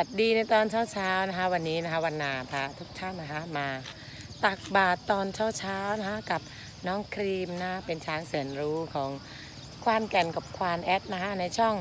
วัสดีในตอนเช้าๆนะคะ วันนี้นะคะวันนาพาทุกท่านนะคะมาตักบาตรตอนเช้าๆนะคะกับน้องครีมนะเป็นช้างแสนรู้ของควานแก่นกับควานแอดนะคะในช่อง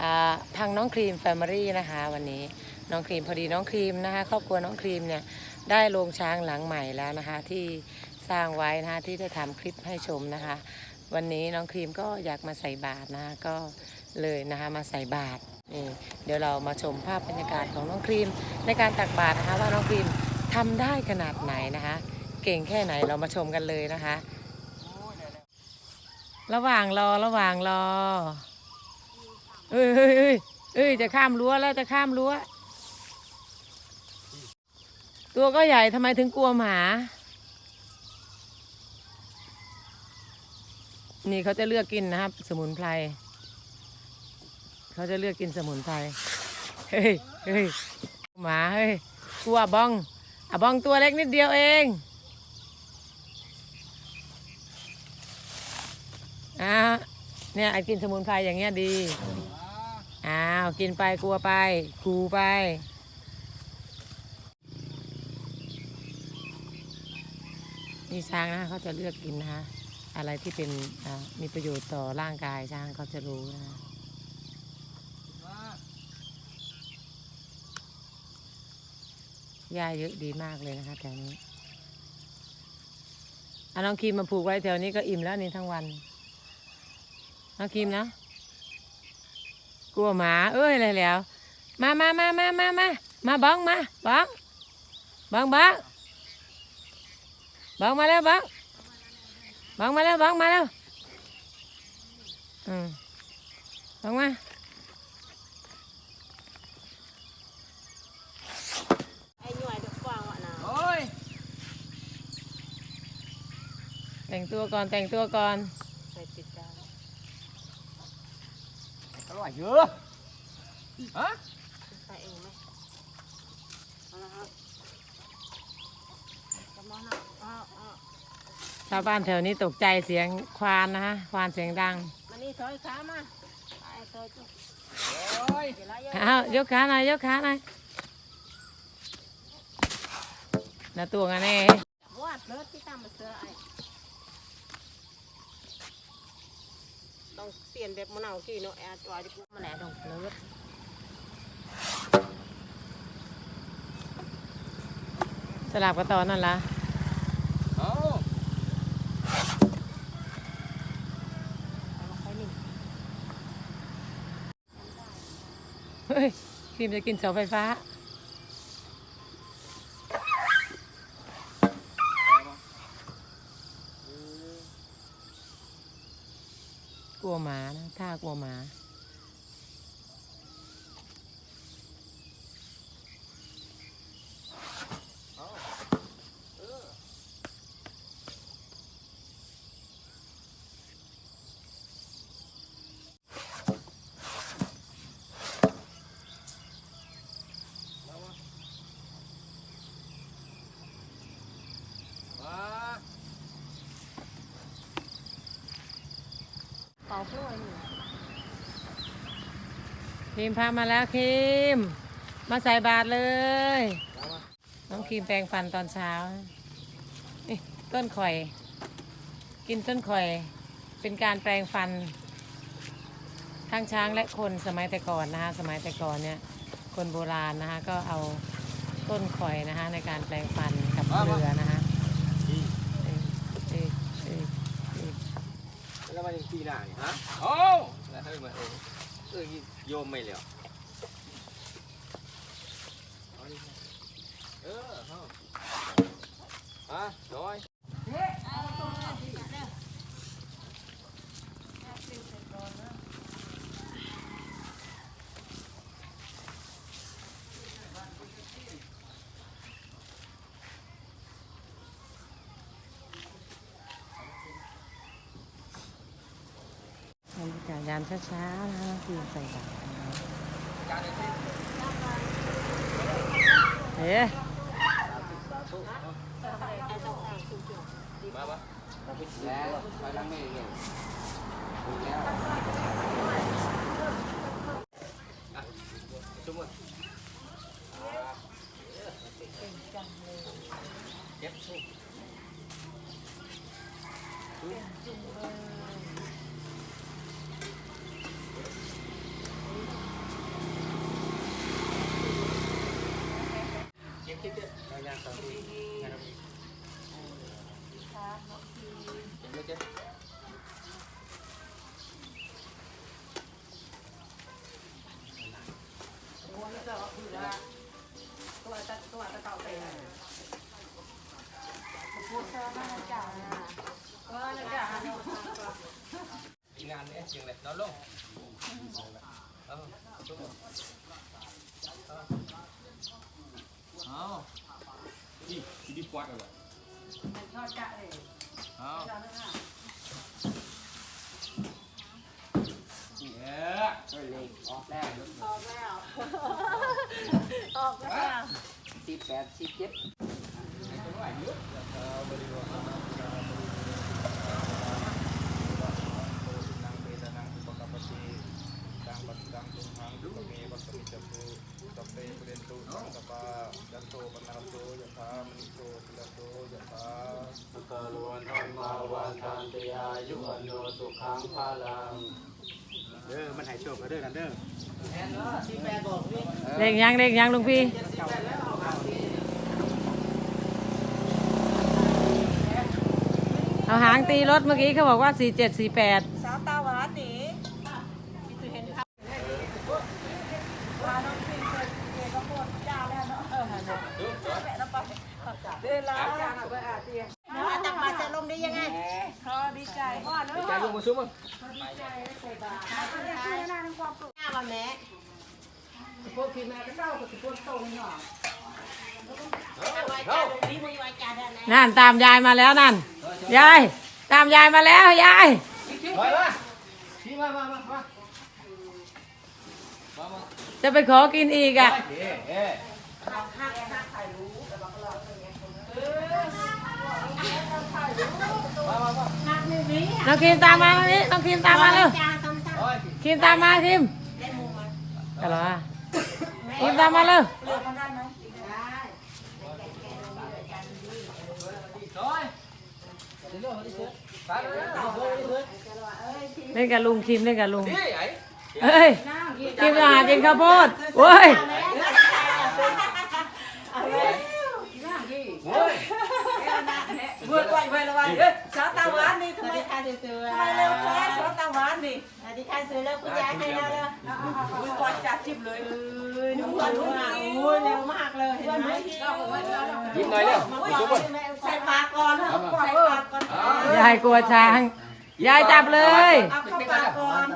อาทางน้องครีมแฟมิลี่นะคะวันนี้น้องครีมพอดีน้องครีมนะคะครอบครัวน้องครีมเนี่ยได้โรงช้างหลังใหม่แล้วนะคะที่สร้างไว้นะคะที่ได้ทำคลิปให้ชมนะคะ วันนี้น้องครีมก็อยากมาใส่บาตรนะคะก็เลยนะคะมาใส่บาตร นี่เดี๋ยวเรามาชมภาพบรรยากาศของน้องครีมในการตักบาตรนะคะว่าน้องครีมทำได้ขนาดไหนนะคะ เก่งแค่ไหนเรามาชมกันเลยนะคะ ระหว่างรอระหว่างรอเอ้ยเอ้ยเอ้ยเอ้ยจะข้ามรั้วแล้วจะข้ามรั้ว ตัวก็ใหญ่ทำไมถึงกลัวหมา นี่เขาจะเลือกกินนะครับ สมุนไพร เขาจะเลือกกินสมุนไพร เฮ้ยเฮ้ยหมาเฮ้ยกลัวบองอะบองตัวเล็กนิดเดียวเองอ่าเนี่ยไอ้กินสมุนไพรอย่างเงี้ยดี อ้าว กินไปกลัวไปกูไปนี่ช้างนะเขาจะเลือกกินนะคะอะไรที่เป็นมีประโยชน์ต่อร่างกายช้างเขาจะรู้นะคะ หญ้าเยอะดีมากเลยนะคะแถวนี้เอาน้องครีมมาผูกไว้แถวนี้ก็อิ่มแล้วนี่ทั้งวัน น้องครีมนะ กลัวหมาเอ้ยอะไรแล้ว มามามามามามามาบ้องมาบ้องบ้องบ้องบ้องมาแล้วบ้องบังมาแล้วบังมาแล้วอืมบังมา ไอ้หน่วยจะกว้างวะนะ โอ้ย แต่งตัวก่อนแต่งตัวก่อนใส่ติดดาวอร่อยเยอะฮะใส่เองไหมเอาละครับกำลังนะอ้าวอ้าวชาวบ้านแถวนี้ตกใจเสียงควานนะฮะควานเสียงดังมานี่ถอยขามาไปถอยจุ๊บโอ้ยเดี๋ยวละเยอะอ้าวยกขาหน่อยยกขาหน่อยนาตัวงันแน่ วาดเลิศที่ตามมาเสือไอ้ องเปลี่ยนแบบมะนาวกี่เนาะแอดวายดิบมาแหน่ต้องเลิศสลับกับตอนนั่นละเอาเอามาค่อยนิ่งเฮ้ยครีมจะกินเสาไฟฟ้า กลัว หมานะถ้ากลัวหมามาเป่าเพื่อไว้หนึ่ง ครีมพามาแล้วครีม มาใส่บาตรเลย น้องครีมแปรงฟันตอนเช้านี่ต้นข่อย กินต้นข่อย เป็นการแปรงฟัน ทั้งช้างและคนสมัยแต่ก่อนนะคะ สมัยแต่ก่อนเนี่ยคนโบราณนะคะก็เอาต้นข่อยนะคะในการแปรงฟันกับเกลือนะคะแล้วมันยังปีหน้านี่ฮะโอ้แล้วให้มาเออเออโยมไม่แล้วเอาดิเออเออะร้อย ยากาศยามเช้าๆนะคะน้องครีมใส่บาตรนะคะเอ๊ะ มาปะแล้วไปล้างมือเลยถูกแล้วอ่ะจุ่มก่อน เจ็บสู้เจ็บเจ็บเจ็บเราอยากสอนดี นะครับเจ็บเจ็บ งานนี้จริงเลยนอนลงเอาลงเอาอี อีดีปวดเลยเอาเอ๊ะเลยออกแล้วออกแล้ว ออกแล้วสิบแปดสิบเจ็ดไอ้ตัวไหนเยอะเด้ อมันหายโชคกันเด้อกันเด้อเลขยังเลขยังลุงพี่เอาหางตีรถเมื่อกี้เขาบอกว่า 4748สาวตาหวานหนีมีสุเห็นครับว่าน้องพี่เคยเจอกับพวกเจ้าแล้วเนาะเออแม่แล้วไปเดิน ลาไปอาเตียมาจากมาเสลมได้ยังไงพอดีใจพ่อเนใจลงมาซุ้มมั้งหน้ามาแม่พวกพี่แม่ก็เจ้าก็สิพวกโตนี่หน่อยเอาไว้จ้าตรงนี้มือไว้จ้าดานในนั่นตามยายมาแล้วนั่นยายตามยายมาแล้วยายจะไปขอกินอีกอะ เอ๊ะเอ๊ะ น้องคิมตามมาตรงนี้น้องคิมตามมาเร็วจ้าซ้ำโอ้ยคิมตามมาคิมๆได้มุมมาอะไรวะคิมตามมาเร็วเลือกมันได้ไหมได้โอ้ยเดี๋ยวเรื่องมันจะเสร็จไปเลยเดี๋ยวเรื่องมันจะเสร็จเล่นกับลุงคิมเล่นกับลุงนี่ไอ้เอ้ยคิมจะหากินข้าวโพดโว้ย โอ้ย เบื่อก่อยไปละวันเอ้ยสาวตาหวาน นี่ทำไมทำไมเร็วแท้สาวตาหวานนี่สวัสดีค่ะซื้อแล้วคุณยายให้แล้วเลยอุ้ยก่อยจัดจิบเลยเอ้ยน้ำมันมากโอ้ยเร็วมากเลยเห็นไหมยิ้มหน่อยเร็วอุ้ยทุกคนใส่ปากก่อนใส่ปากก่อนยายกลัวช้างยายจับเลยเอาเข้าปากก่อน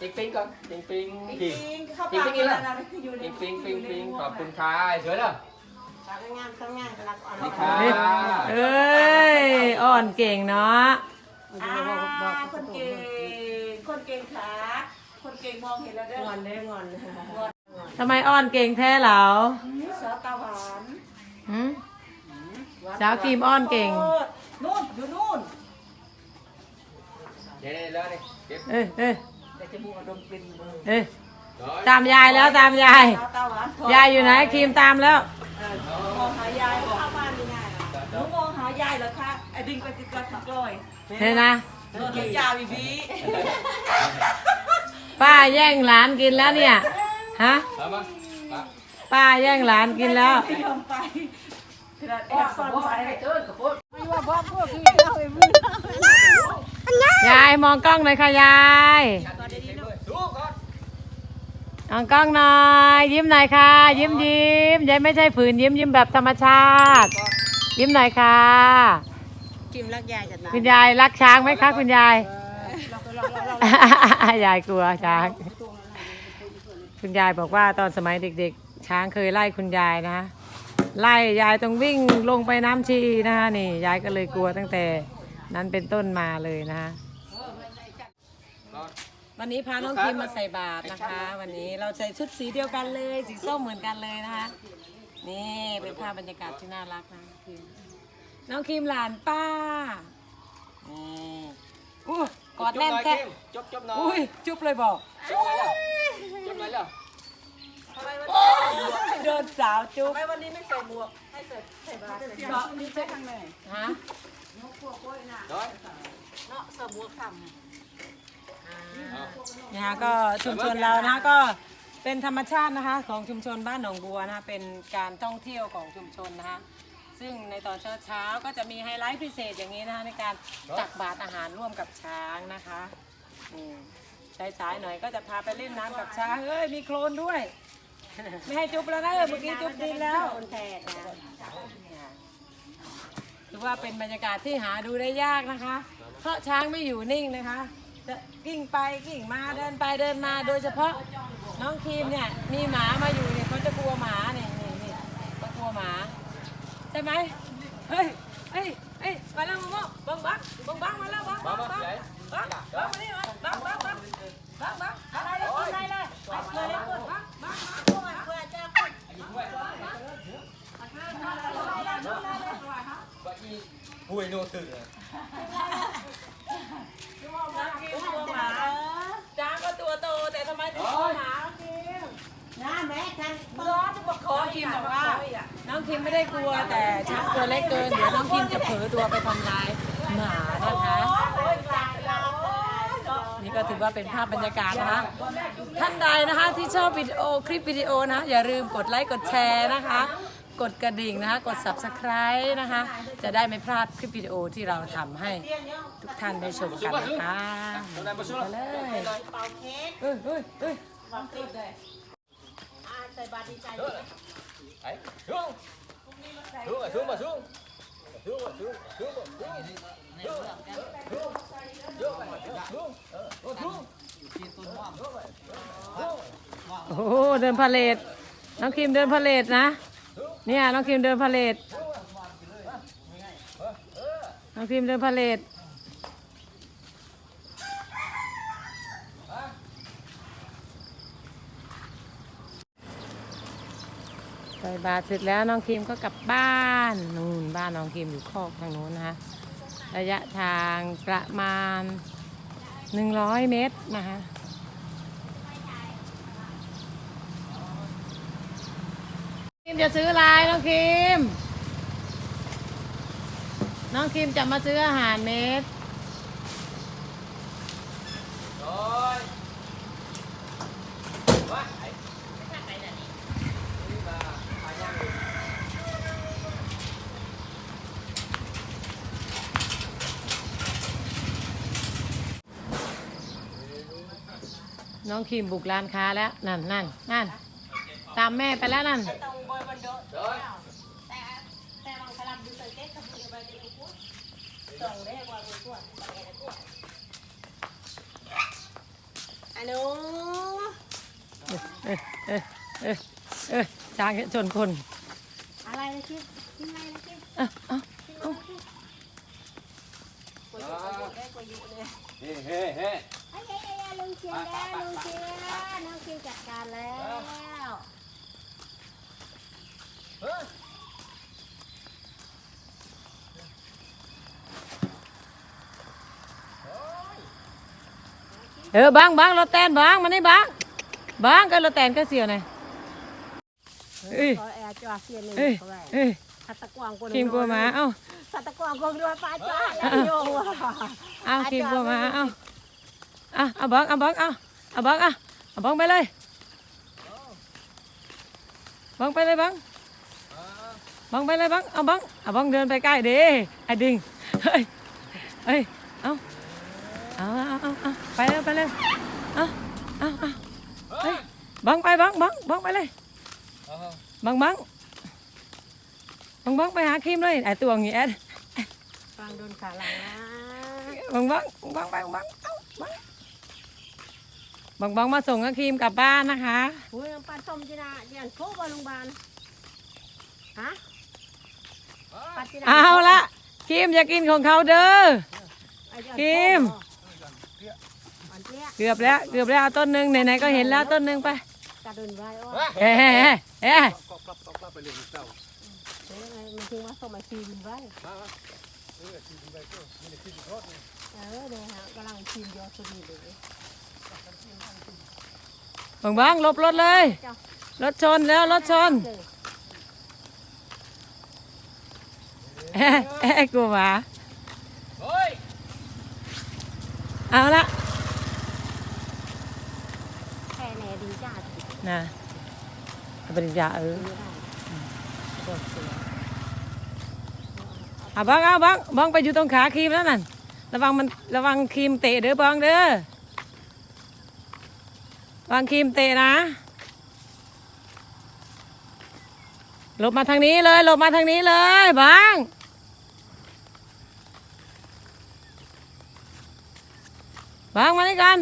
ปิงปิงก่อนปิงปิงปิงปิงปิงเข้าปากก่อนนะอยู่ในปิงปิงปิงปิงขอบคุณค่ะสวยเด้อปากงามข้างงามรักอ่อนนี่ค่ะนี่เอ้ยอ่อนเก่งเนาะ อ่าคนเก่ง คนเก่งขาคนเก่งมองเห็นแล้วเด้องอนเด้องอนงอนทำไมอ่อนเก่งแท้เหรอสาวตาหวานหืมสาวคิมอ่อนเก่ง นู่นอยู่นู่นเดี๋ยวเดี๋ยวเลยเก็บเอ้ยเอ้ยแต่จมูกดมกลิ่นมือเอ้ยร้อยตามยายแล้วตามยายสาวตาหวานยายอยู่ไหนคิมตามแล้วมองหายายบอกเข้าบ้านยังไงหนูมองหายายเหรอคะไอ้ดิ่งไปติดกับถักลอย เห็นนะโดนเลยยาบีบีป้าแย่งหลานกินแล้วเนี่ย ฮะเอามามาป้าแย่งหลานกินแล้ว ไม่ยอมไปขนาดแอบซ่อนไปเดินกับพุทธยายมองกล้องหน่อยค่ะยายสู้ก่อนมองกล้องหน่อย ยิ้มหน่อยค่ะ ยิ้มยิ้มยายไม่ใช่ฝืนยิ้มยิ้มแบบธรรมชาติ ยิ้มหน่อยค่ะ กิมรักยายจัดนะคุณยายรักช้างไหมคะคุณยาย ยายกลัวช้าง คุณยายบอกว่าตอนสมัยเด็ก ๆ ช้างเคยไล่คุณยายนะ ไล่ยายต้องวิ่งลงไปน้ำชีนะคะนี่ยายก็เลยกลัวตั้งแต่นั้นเป็นต้นมาเลยนะคะ วันนี้พาน้องคิมมาใส่บาตรนะคะ วันนี้เราใส่ชุดสีเดียวกันเลย สีส้มเหมือนกันเลยนะคะ นี่เป็นภาพบรรยากาศที่น่ารักนะคิม น้องคิมหลานป้านี่อู้กอดแน่นแค่จบจบหน่อยอุ้ยจุ๊บเลยบอก จบหน่อยแล้วจบหน่อยแล้วทำไมมันโดนนสาวจุ๊บทำไมวันนี้ไม่ใส่หมวก ให้ใส่ใส่บาตรใส่เนาะนี่ใช่ทางไหนฮะเนาะใส่หมวกซ้ำนี่ฮะก็ชุมชนเรานะคะก็เป็นธรรมชาตินะคะ ของชุมชนบ้านหนองบัวนะคะเป็นการท่องเที่ยวของชุมชนนะคะ ซึ่งในตอนเช้าๆก็จะมีไฮไลท์พิเศษอย่างนี้นะคะในการตักบาตรอาหารร่วมกับช้างนะคะอืมสายๆหน่อยก็จะพาไปเล่นน้ำกับช้างเอ้ยมีโคลนด้วย ไม่ให้จุ๊บแล้วนะเออเมื่อกี้จุ๊บดินแล้วถือว่าเป็นบรรยากาศที่หาดูได้ยากนะคะ เพราะช้างไม่อยู่นิ่งนะคะจะกิ้งไปกิ้งมาเดินไปเดินมาโดยเฉพาะน้องครีมเนี่ยมีหมามาอยู่เนี่ยเขาจะกลัวหมาเนี่ยนี่นี่เขากลัวหมา ใช่ไหมเฮ้ยเฮ้ยเฮ้ยมาแล้วมาบังบังบังบังมาแล้วบังบังบังบังบังมานี่มาบังบังบังบังบังอะไรเลยอะไรเลยอะไรเลยบังบังบังเพื่อจะปุ้ยโนตึงตัวหมาจ้างก็ตัวโตแต่ทำไมถึงตัวหมาคิม น้าแม่ทัน ร้อนจะบอกขอคิมบอกว่า น้องคิมไม่ได้กลัวแต่ช้าง ตัวเล็กเกิน เดี๋ยวน้องคิมจะเผลอตัวไปทำร้ายหมานะคะ นี่ก็ถือว่าเป็นภาพบรรยากาศนะคะ ท่านใดนะคะที่ชอบวิดีโอคลิปวิดีโอนะอย่าลืมกดไลค์กดแชร์นะคะ กดกระดิ่งนะคะ กด subscribe นะคะ จะได้ไม่พลาดคลิปวิดีโอที่เราทำให้ทุกท่านได้ชมกันนะคะไปเลยเป่าเค้กเอ้ยเอ้ยเอ้ยความติดเลยอ่าใส่บาตรดีใจ xuống rồi xuống xuống xuống rồi xuống xuống rồi xuống xuống mà xuống xuống xuống xuống โอ้โหเดินพาเลทน้องคิมเดินพาเลทนะ เนี่ยน้องคิมเดินพาเลทน้องคิมเดินพาเลท บาตรเสร็จแล้วน้องคิมก็กลับบ้านนู่นบ้านน้องคิมอยู่คอกทางโน้นนะคะระยะทางประมาณ 100 เมตรนะคะคิมจะซื้ออะไรน้องคิม น้องคิมจะมาซื้ออาหารเม็ด น้องคิมบุกร้านค้าแล้ว นั่นนั่นนั่นตามแม่ไปแล้วนั่น rồi แต่บางครั้งดูใส่เค้กกับมือไปเป็นกุ้งส่งได้กว่ากุ้งอันนู้เออเออเออเออช้างชนคน อะไรนะคิดยังไงนะคิดเอ้าเอ้ากว่าอยู่ได้กว่าอยู่เลย hê hê hê ไองเชียร์แล้วลุงเชียร์น้องเชียร์จัดการแล้วเฮ้ออบังบังเรถแตนบังมานี่บังบังก็เรถแตนก็เสียหน่อยเอ้ยแอร์จ่าเสียหนึ่งเอ้ยเขาไว้เอ้ยขัดตะกวางกว่าคิมกวหมาเอ้าขัดตะกวางกว่าด้วยป้าจ้าแล้วโยว่ะเอาคิมกวหมาเอ้า อาเอาบังเอาบังเอาเอาบังเอาเอาบังไปเลยบังไปเลยบังบังไปเลยบังเอาบังเอาบังเดินไปใกล้เด้ไอ้ดิงเฮ้ยเฮ้ยเอาเอาเอาเอาเอาไปเลยไปเลยเอาเอาเอาเฮ้ยบังไปบังบังบังไปเลยบังบังบังบังไปหาครีมเลยไอตัวงี้แอดฟังโดนขาหลังนะบังบังบังบังบังเอ้าบัง บังบังมาส่งกับครีมกลับบ้านนะคะอุ้ยปันส้มจีนาเยันโคบโรงพยาบาลฮะปันจีนาเอาละครีมอย่ากินของเขาเด้อกิมปันเตี้ยเกือบแล้วเกือบแล้วเอาต้นหนึ่งไหนๆก็เห็นแล้วต้นหนึ่งไปกระดุนไว้โอ้เฮ้เฮ้เฮ้เฮ้เดี๋ยวยังไงมันถึงว่าส่งมาชีนไว้เออเนี่ยฮะกำลังชีนยอดสุดนี่เลย บังบังหลบรถเลยเจ้ารถชนแล้วรถชนเอ๊ะเอ๊ะกลัวหมาเฮ้ยเอาละแค่แน่ดีจ้านะเอาปริญญาเออเอาบังเอาบังบังไปอยู่ตรงขาครีมแล้วนั่นระวังมันระวังครีมเตะเด้อบังเด้อ วังครีมเตะนะหลบมาทางนี้เลยหลบมาทางนี้เลยบังบังมาด้วยกัน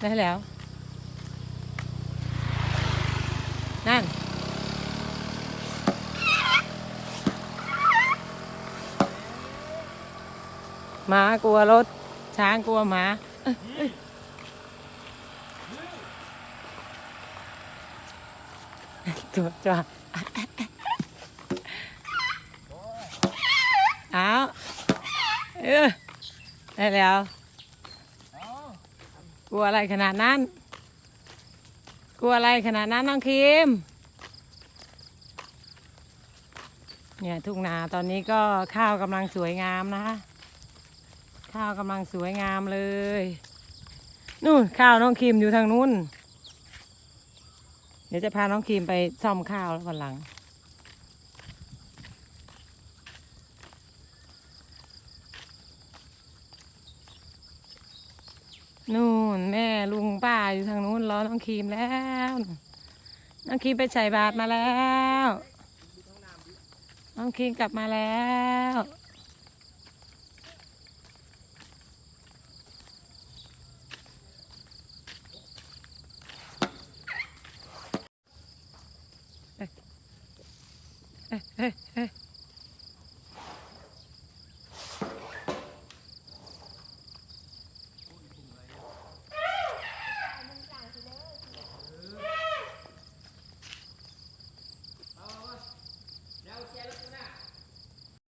ได้แล้ว นั่นหมากลัวรถ ช้างกลัวหมาเอ้ยเอ้ย ตัวจ้าเอาเออได้แล้วกลัวอะไรขนาดนั้น กลัวอะไรขนาดนั้นน้องคิมเนี่ยทุ่งนาตอนนี้ก็ข้าวกำลังสวยงามนะคะข้าวกำลังสวยงามเลย นู่นข้าวน้องคิมอยู่ทางนู้น ดี๋ยวจะพาน้องคิมไปซ่อมข้าวแล้ววันหลัง นู่นแม่ลุงป้าอยู่ทางนู้นรอน้องครีมแล้ว น้องครีมไปใส่บาตรมาแล้ว น้องครีมกลับมาแล้ว